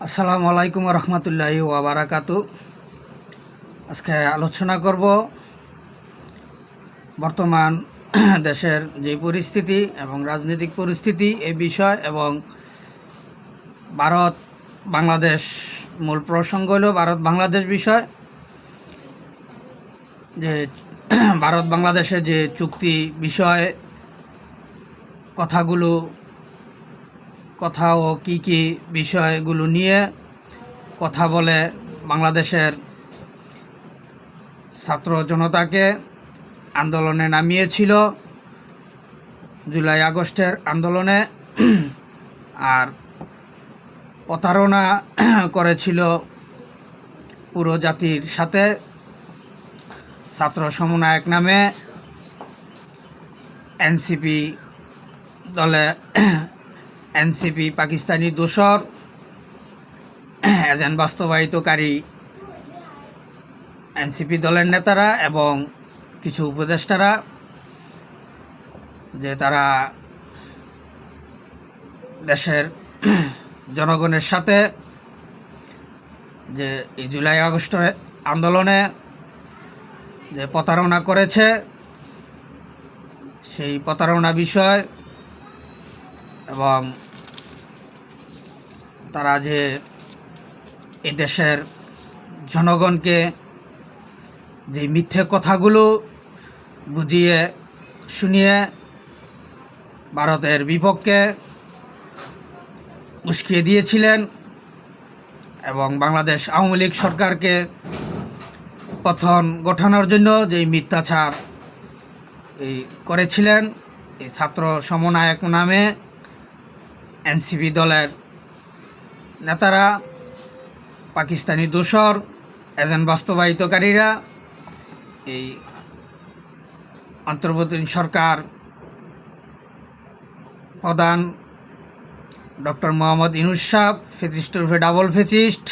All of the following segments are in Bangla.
আসসালামু আলাইকুম রহমতুল্লাহ ওয়াবারাকাতু আজকে আলোচনা করব বর্তমান দেশের যে পরিস্থিতি এবং রাজনৈতিক পরিস্থিতি এ বিষয় এবং ভারত, বাংলাদেশ, মূল প্রসঙ্গ হলো ভারত বাংলাদেশ বিষয়। যে ভারত বাংলাদেশের যে চুক্তি বিষয়ে কথাগুলো কথা ও কী কী বিষয়গুলো নিয়ে কথা বলে বাংলাদেশের ছাত্র জনতাকে আন্দোলনে নামিয়েছিল জুলাই আগস্টের আন্দোলনে। আর প্রতারণা করেছিল পুরো জাতির সাথে। ছাত্র সমন্বয়ক নামে এনসিপি দলে এনসিপি, পাকিস্তানি দোসর এজেন্ট বাস্তবায়িতকারী এনসিপি দলের নেতারা এবং কিছু উপদেষ্টারা, যে তারা দেশের জনগণের সাথে যে এই জুলাই আগস্ট আন্দোলনে যে প্রতারণা করেছে, সেই প্রতারণা বিষয় এবং তারা যে এই দেশের জনগণকে যে মিথ্যে কথাগুলো বুঝিয়ে, শুনিয়ে ভারতের বিপক্ষে উস্কিয়ে দিয়েছিলেন এবং বাংলাদেশ আওয়ামী লীগ সরকারকে পথন গঠনের জন্য যে মিথ্যাচার এই করেছিলেন, এই ছাত্র সমনায়ক নামে এনসিপি দলের নেতারা, পাকিস্তানি দোসর এজেন্ট বাস্তবায়িতকারীরা, এই অন্তর্বর্তী সরকার প্রধান ডক্টর মোহাম্মদ ইনুস সাহ ফেসিস্ট রূপে ডাবল ফেসিস্ট,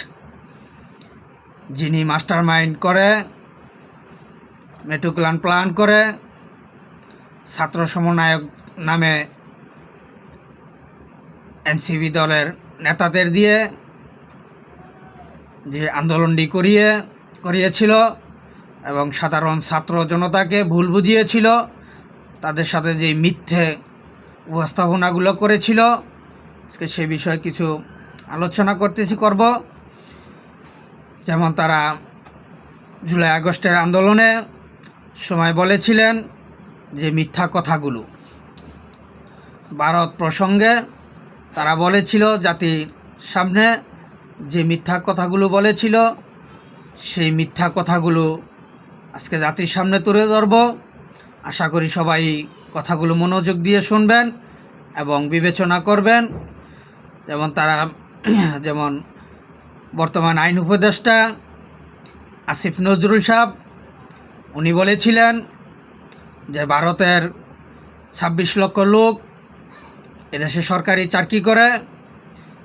যিনি মাস্টার মাইন্ড করে মেটুক্লান প্ল্যান করে, ছাত্র সমন্বয়ক নামে এনসিপি দলের নেতাদের দিয়ে যে আন্দোলনটি করিয়ে, করিয়েছিল এবং সাধারণ ছাত্র জনতাকে ভুল বুঝিয়েছিল, তাদের সাথে যে মিথ্যে উপস্থাপনাগুলো করেছিল, আজকে সে বিষয়ে কিছু আলোচনা করতেছি, করব। যেমন তারা জুলাই আগস্টের আন্দোলনে সময় বলেছিলেন যে মিথ্যা কথাগুলো ভারত প্রসঙ্গে তারা বলেছিল জাতির সামনে যে মিথ্যা কথাগুলো বলেছিল, সেই মিথ্যা কথাগুলো আজকে জাতির সামনে তুলে ধরব। আশা করি সবাই কথাগুলো মনোযোগ দিয়ে শুনবেন এবং বিবেচনা করবেন। যেমন তারা, যেমন বর্তমান আইন উপদেষ্টা আসিফ নজরুল সাহ উনি বলেছিলেন যে ভারতের ছাব্বিশ লক্ষ লোক এদেশে সরকারি চাকরি করে,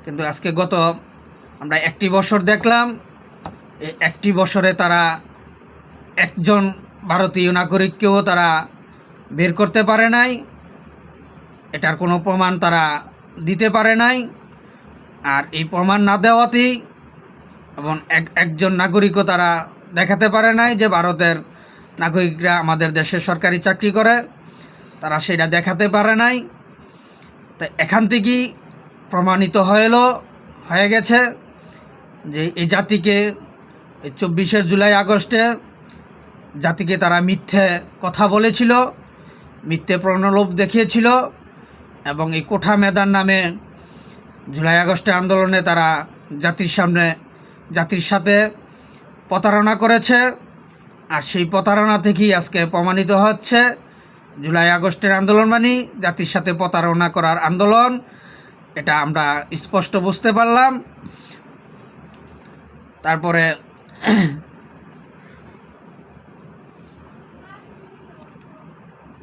কিন্তু আজকে গত আমরা একটি বছর দেখলাম, এই একটি বছরে তারা একজন ভারতীয় নাগরিককেও তারা বের করতে পারে নাই। এটার কোনো প্রমাণ তারা দিতে পারে নাই। আর এই প্রমাণ না দেওয়াতেই এবং এক, একজন নাগরিকও তারা দেখাতে পারে নাই যে ভারতের নাগরিকরা আমাদের দেশে সরকারি চাকরি করে, তারা সেটা দেখাতে পারে নাই। তো এখান থেকেই প্রমাণিত হয়েলো হয়ে গেছে যে এই জাতিকে এই চব্বিশে জুলাই আগস্টে জাতিকে তারা মিথ্যে কথা বলেছিল, মিথ্যে প্রণলোভ দেখিয়েছিল এবং এই কোঠা মেদান নামে জুলাই আগস্টে আন্দোলনে তারা জাতির সামনে, জাতির সাথে প্রতারণা করেছে। আর সেই প্রতারণা থেকেই আজকে প্রমাণিত হচ্ছে জুলাই আগস্টের আন্দোলন মানে জাতির সাথে প্রতারণা করার আন্দোলন, এটা আমরা স্পষ্ট বুঝতে পারলাম। তারপরে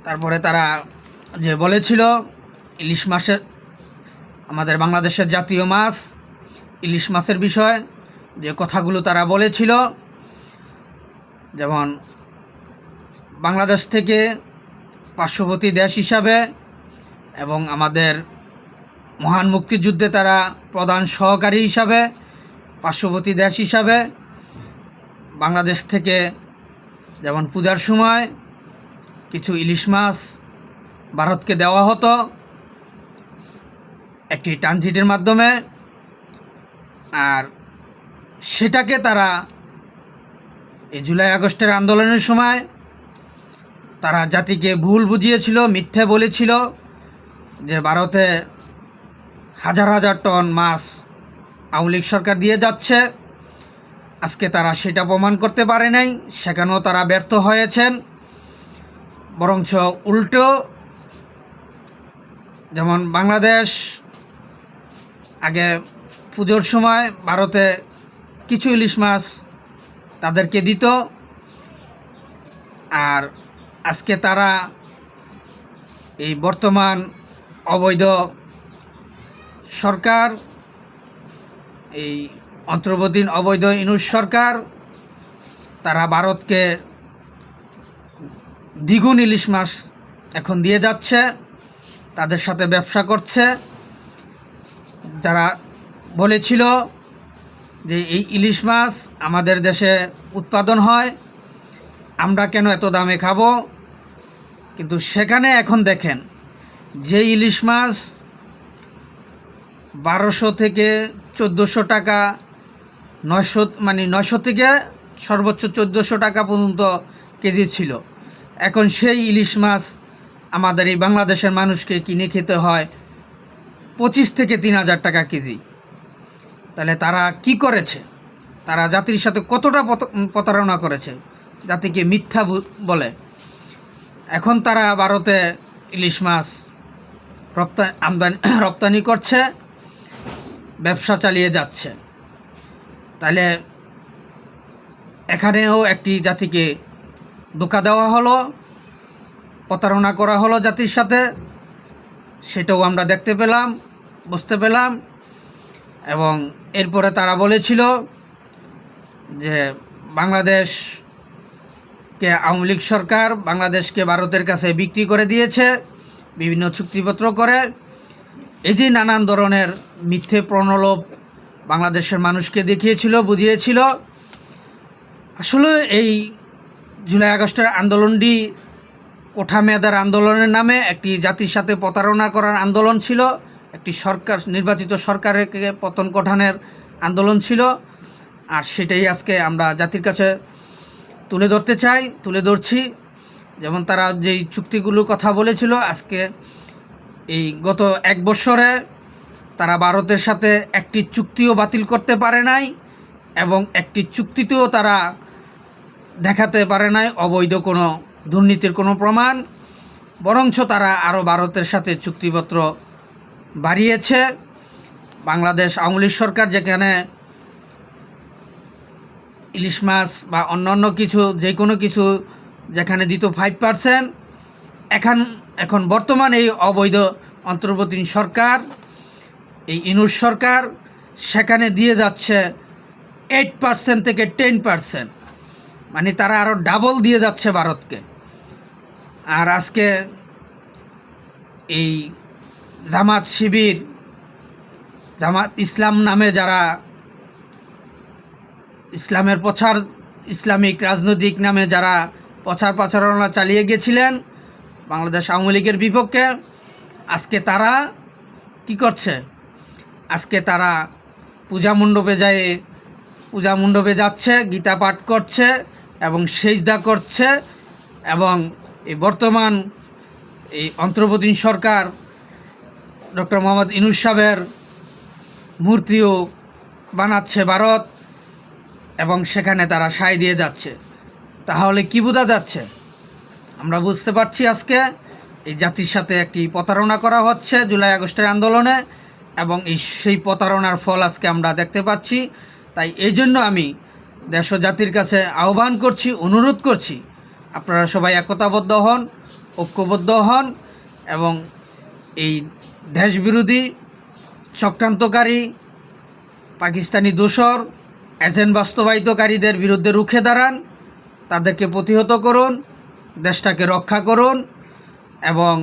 তারপরে তারা যে বলেছিল, ইলিশ মাছের, আমাদের বাংলাদেশের জাতীয় মাছ, ইলিশ মাছের বিষয়, যে কথাগুলো তারা বলেছিল, যেমন বাংলাদেশ থেকে পার্শ্ববর্তী দেশ হিসাবে এবং আমাদের মহান মুক্তিযুদ্ধে তারা প্রধান সহকারী হিসাবে পার্শ্ববর্তী দেশ হিসাবে বাংলাদেশ থেকে যেমন পূজার সময় কিছু ইলিশ মাছ ভারতকে দেওয়া হতো, একটি ট্রানজিটের মাধ্যমে, আর সেটাকে তারা এই জুলাই আগস্টের আন্দোলনের সময় তারা জাতিকে ভুল বুঝিয়েছিল, মিথ্যে বলেছিল যে ভারতে হাজার হাজার টন মাছ আওয়ামী লীগ সরকার দিয়ে যাচ্ছে। আজকে তারা সেটা প্রমাণ করতে পারে নাই, সেখানেও তারা ব্যর্থ হয়েছেন। বরঞ্চ উল্টো, যেমন বাংলাদেশ, আগে পুজোর সময় ভারতে কিছু ইলিশ মাছ তাদেরকে দিত। আর আজকে তারা এই বর্তমান অবৈধ সরকার, এই অন্তর্বর্তীন অবৈধ ইনুস সরকার, তারা ভারতকে দ্বিগুণ ইলিশ মাছ এখন দিয়ে যাচ্ছে, তাদের সাথে ব্যবসা করছে। যারা বলেছিল যে এই ইলিশ মাছ আমাদের দেশে উৎপাদন হয় আমরা কেন এত দামে খাব? কিন্তু সেখানে এখন দেখেন, যে ইলিশ মাছ বারোশো থেকে চোদ্দোশো টাকা, নয়শো মানে নয়শো থেকে সর্বোচ্চ চোদ্দোশো টাকা পর্যন্ত কেজি ছিল। এখন সেই ইলিশ মাছ আমাদের এই বাংলাদেশের মানুষকে কিনে খেতে হয় পঁচিশ থেকে তিন হাজার টাকা কেজি। তাহলে তারা কি করেছে? তারা জাতির সাথে কতটা প্রতারণা করেছে? জাতিকে মিথ্যা বলে। এখন তারা ভারতে ইলিশ মাছ রপ্তানি আমদানি রপ্তানি করছে, ব্যবসা চালিয়ে যাচ্ছে। তাহলে এখানেও একটি জাতিকে ধোকা দেওয়া হলো, প্রতারণা করা হলো জাতির সাথে। সেটাও আমরা দেখতে পেলাম, বুঝতে পেলাম। এবং এরপরে তারা বলেছিল যে বাংলাদেশকে আওয়ামী লীগ সরকার বাংলাদেশকে ভারতের কাছে বিক্রি করে দিয়েছে, বিভিন্ন চুক্তিপত্র করে। এই যে নানান ধরনের মিথ্যে প্রণলোভ বাংলাদেশের মানুষকে দেখিয়েছিল, বুঝিয়েছিল। আসলে এই জুলাই আগস্টের আন্দোলনটি ওঠা মেয়াদার আন্দোলনের নামে একটি জাতির সাথে প্রতারণা করার আন্দোলন ছিল, একটি সরকার, নির্বাচিত সরকারকে পতন গঠনের আন্দোলন ছিল। আর সেটাই আজকে আমরা জাতির কাছে তুলে ধরতে চাই, তুলে ধরছি। যেমন তারা যেই চুক্তিগুলোর কথা বলেছিল, আজকে এই গত এক বছরে তারা ভারতের সাথে একটি চুক্তিও বাতিল করতে পারে নাই এবং একটি চুক্তিতেও তারা দেখাতে পারে নাই অবৈধ কোনো দুর্নীতির কোনো প্রমাণ। বরঞ্চ তারা আরও ভারতের সাথে চুক্তিপত্র বাড়িয়েছে। বাংলাদেশ আওয়ামী সরকার যেখানে ইলিশ মাছ বা অন্যান্য কিছু যে কোনো কিছু যেখানে দিত ফাইভ পার্সেন্ট এখন এখন বর্তমান এই অবৈধ অন্তর্বর্তী সরকার, এই ইনুস সরকার, সেখানে দিয়ে যাচ্ছে এইট পার্সেন্ট থেকে টেন পার্সেন্ট মানে তারা আরও ডাবল দিয়ে যাচ্ছে ভারতকে। আর আজকে এই জামাত শিবির, জামাত ইসলাম নামে যারা ইসলামের প্রচার, ইসলামিক রাজনৈতিক নামে যারা প্রচার প্রচারণা চালিয়ে গেছিলেন, বাংলাদেশ আওয়ামী লীগের বিপক্ষে, আজকে তারা কি করছে? আজকে তারা পূজা মণ্ডপে যায়, পূজা মণ্ডপে যাচ্ছে, গীতা পাঠ করছে এবং সেজদা করছে এবং এই বর্তমান এই অন্তর্বর্তী সরকার ডক্টর মোহাম্মদ ইনুস সাহেবের মূর্তিও বানাচ্ছে ভারত। এবং সেখানে তারা সায় দিয়ে যাচ্ছে। তাহলে কি বোঝা যাচ্ছে? আমরা বুঝতে পারছি আজকে এই জাতির সাথে একটি প্রতারণা করা হচ্ছে জুলাই আগস্টের আন্দোলনে এবং এই সেই প্রতারণার ফল আজকে আমরা দেখতে পাচ্ছি। তাই এই জন্য আমি দেশ জাতির কাছে আহ্বান করছি, অনুরোধ করছি, আপনারা সবাই একতাবদ্ধ হন, ঐক্যবদ্ধ হন এবং এই দেশবিরোধী চক্রান্তকারী পাকিস্তানি দোসর এজেন্ট বাস্তবায়িতকারীদের বিরুদ্ধে রুখে দাঁড়ান, তাদেরকে প্রতিহত করুন, দেশটাকে রক্ষা করুন এবং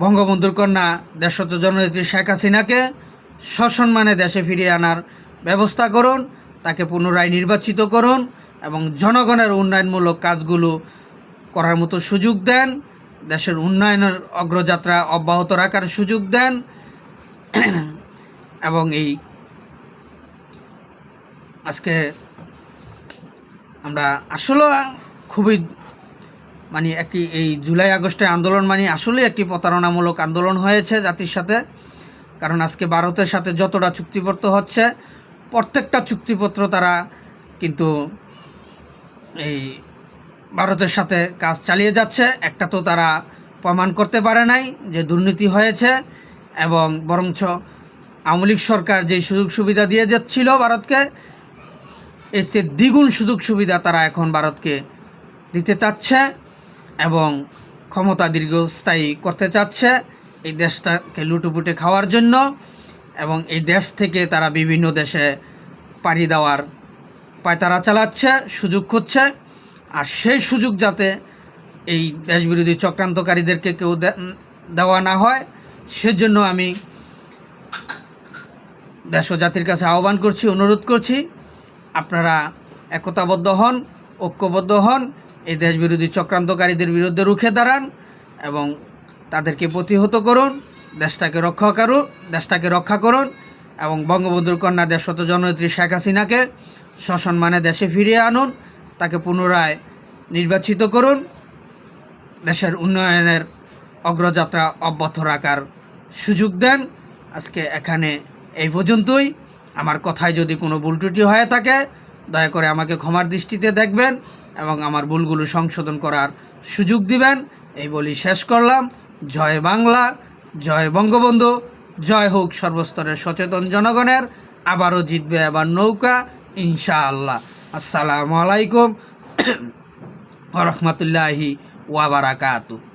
বঙ্গবন্ধুর কন্যা দেশত জননেত্রী শেখ হাসিনাকে সসম্মানে দেশে ফিরিয়ে আনার ব্যবস্থা করুন, তাকে পুনরায় নির্বাচিত করুন এবং জনগণের উন্নয়নমূলক কাজগুলো করার মতো সুযোগ দেন, দেশের উন্নয়নের অগ্রযাত্রা অব্যাহত রাখার সুযোগ দেন এবং এই আজকে আমরা আসলে খুবই মানে একটি এই জুলাই আগস্টের আন্দোলন মানে আসলে একটি প্রতারণামূলক আন্দোলন হয়েছে জাতির সাথে। কারণ আজকে ভারতের সাথে যতটা চুক্তিপত্র হচ্ছে, প্রত্যেকটা চুক্তিপত্র তারা কিন্তু এই ভারতের সাথে কাজ চালিয়ে যাচ্ছে। একটা তো তারা প্রমাণ করতে পারে নাই যে দুর্নীতি হয়েছে এবং বরঞ্চ আওয়ামী সরকার যে সুযোগ সুবিধা দিয়ে যাচ্ছিল ভারতকে এর চেয়ে দ্বিগুণ সুযোগ সুবিধা তারা এখন ভারতকে দিতে চাচ্ছে এবং ক্ষমতা দীর্ঘস্থায়ী করতে চাচ্ছে এই দেশটাকে লুটুপুটে খাওয়ার জন্য এবং এই দেশ থেকে তারা বিভিন্ন দেশে পাড়ি দেওয়ার পায়তারা চালাচ্ছে, সুযোগ খুঁজছে। আর সেই সুযোগ যাতে এই দেশবিরোধী চক্রান্তকারীদেরকে কেউ দেওয়া না হয়, সেজন্য আমি দেশ জাতির কাছে আহ্বান করছি, অনুরোধ করছি। আপনারা একতাবদ্ধ হন, ঐক্যবদ্ধ হন, এই দেশবিরোধী চক্রান্তকারীদের বিরুদ্ধে রুখে দাঁড়ান এবং তাদেরকে প্রতিহত করুন, দেশটাকে রক্ষা করুন, দেশটাকে রক্ষা করুন এবং বঙ্গবন্ধুর কন্যা দেশত জননেত্রী শেখ হাসিনাকে সসম্মানে দেশে ফিরিয়ে আনুন, তাকে পুনরায় নির্বাচিত করুন, দেশের উন্নয়নের অগ্রযাত্রা অব্যাহত রাখার সুযোগ দেন। আজকে এখানে এই পর্যন্তই। আমার কথায় যদি কোনো ভুল ত্রুটি হয়ে থাকে, দয়া করে আমাকে ক্ষমার দৃষ্টিতে দেখবেন এবং আমার ভুলগুলো সংশোধন করার সুযোগ দিবেন। এই বলি শেষ করলাম। জয় বাংলা, জয় বঙ্গবন্ধু, জয় হোক সর্বস্তরের সচেতন জনগণের। আবারও জিতবে আবার নৌকা, ইনশাআল্লাহ। আসসালামু আলাইকুম। রহমতুল্লাহি ওয়াবারাকাতু